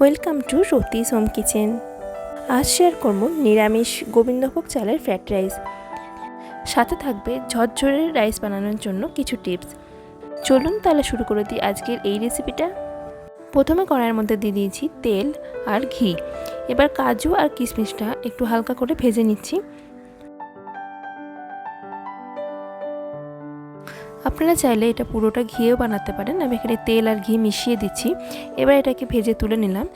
Welcome to Satish home kitchen. আজ share করব নিরামিষ গোবিন্দভোগ চালের ফ্রাইড রাইস। সাথে থাকবে ঝরঝরে রাইস বানানোর জন্য কিছু টিপস। চলুন তাহলে শুরু করে দিই আজকের এই রেসিপিটা প্রথমে কড়াইয়ের মধ্যে দিয়ে দিয়েছি তেল আর ঘি। এবার কাজু আর কিশমিশটা একটু হালকা করে ভেজে নিচ্ছি। আপনারা চাইলে এটা পুরোটা ঘিয়েও বানাতে পারেন। আমি এখানে তেল আর ঘি মিশিয়ে দিচ্ছি। এবার এটাকে ভেজে তুলে নিলাম।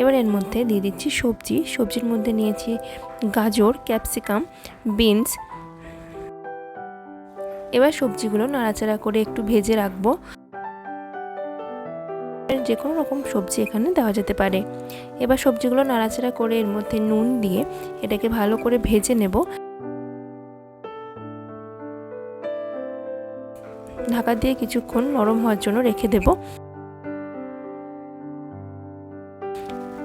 এবার এর মধ্যে দিয়ে দিচ্ছি সবজি। সবজির মধ্যে নিয়েছি গাজর, ক্যাপসিকাম, বিনস। এবার সবজিগুলো নাড়াচাড়া করে একটু ভেজে রাখব। যে কোনো রকম সবজি এখানে দেওয়া যেতে পারে। এবার সবজিগুলো নাড়াচাড়া করে এর মধ্যে নুন দিয়ে এটাকে ভালো করে ভেজে নেব। ঢাকা দিয়ে কিছুক্ষণ নরম হওয়ার জন্য রেখে দেব।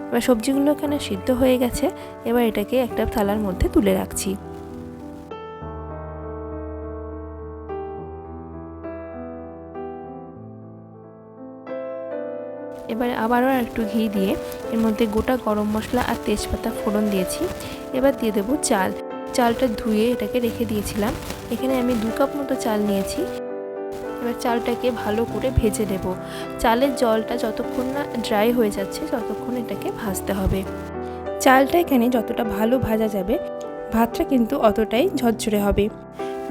এবার সবজিগুলো এখানে সিদ্ধ হয়ে গেছে। এবার এটাকে একটা থালার মধ্যে তুলে রাখছি। এবারে আবারও একটু ঘি দিয়ে এর মধ্যে গোটা গরম মশলা আর তেজপাতা ফোড়ন দিয়েছি। এবার দিয়ে দেবো চাল। চালটা ধুয়ে এটাকে রেখে দিয়েছিলাম। এখানে আমি দু কাপ মতো চাল নিয়েছি। এবার চালটাকে ভালো করে ভেজে নেব। চালের জলটা যতক্ষণ না ড্রাই হয়ে যাচ্ছে, ততক্ষণ এটাকে ভাজতে হবে। চালটা এখানে যতটা ভালো ভাজা যাবে, ভাতটা কিন্তু অতটাই ঝরঝরে হবে।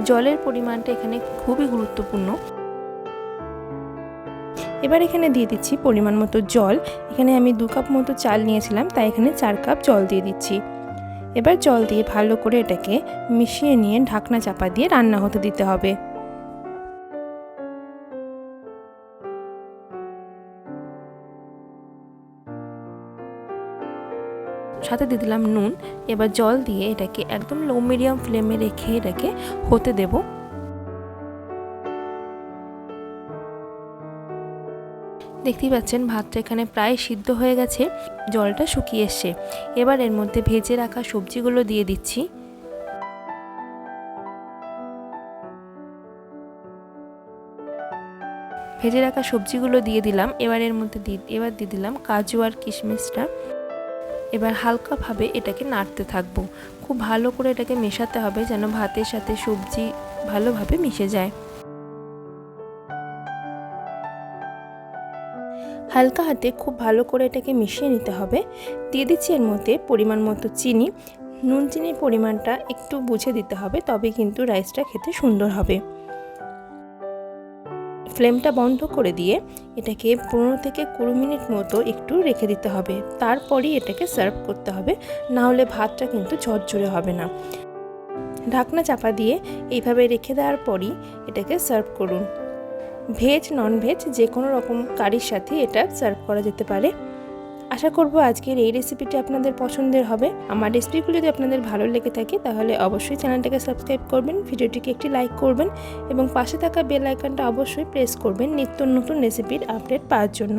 জলের পরিমাণটা এখানে খুবই গুরুত্বপূর্ণ। এবার এখানে দিয়ে দিচ্ছি পরিমাণ মতো জল। এখানে আমি দু কাপ মতো চাল নিয়েছিলাম, তাই এখানে চার কাপ জল দিয়ে দিচ্ছি। এবার জল দিয়ে ভালো করে এটাকে মিশিয়ে নিয়ে ঢাকনা চাপা দিয়ে রান্না হতে দিতে হবে। সাথে দিয়ে দিলাম নুন। এবার জল দিয়ে এটাকে একদম লো মিডিয়াম ফ্লেমে রেখে এটাকে হতে দেব। দেখতেই পাচ্ছেন ভাতটা এখানে প্রায় সিদ্ধ হয়ে গেছে, জলটা শুকিয়ে এসছে। এবার এর মধ্যে ভেজে রাখা সবজিগুলো দিয়ে দিচ্ছি। ভেজে রাখা সবজিগুলো দিয়ে দিলাম। এবার এর মধ্যে এবার দিয়ে দিলাম কাজু আর কিশমিশটা। এবার হালকাভাবে এটাকে নাড়তে থাকব। খুব ভালো করে এটাকে মেশাতে হবে যেন ভাতের সাথে সবজি ভালোভাবে মিশে যায়। হালকা হাতে খুব ভালো করে এটাকে মিশিয়ে নিতে হবে। দিয়ে দিচ্ছি এর মধ্যে পরিমাণ মতো চিনি। নুন চিনির পরিমাণটা একটু বুঝে দিতে হবে তবে কিন্তু রাইসটা খেতে সুন্দর হবে। ফ্লেমটা বন্ধ করে দিয়ে এটাকে পনেরো থেকে কুড়ি মিনিট মতো একটু রেখে দিতে হবে। তারপরই এটাকে সার্ভ করতে হবে। না হলে ভাতটা কিন্তু ঝরঝরে হবে না। ঢাকনা চাপা দিয়ে এইভাবে রেখে দেওয়ার পরই এটাকে সার্ভ করুন। ভেজ নন ভেজ যে কোনো রকম কারির সাথে এটা সার্ভ করা যেতে পারে। আশা করব আজকের এই রেসিপিটি আপনাদের পছন্দের হবে। আমার রেসিপিগুলো যদি আপনাদের ভালো লেগে থাকে, তাহলে অবশ্যই চ্যানেলটাকে সাবস্ক্রাইব করবেন, ভিডিওটিকে একটি লাইক করবেন এবং পাশে থাকা বেল আইকনটা অবশ্যই প্রেস করবেন নিত্য নতুন রেসিপির আপডেট পাওয়ার জন্য।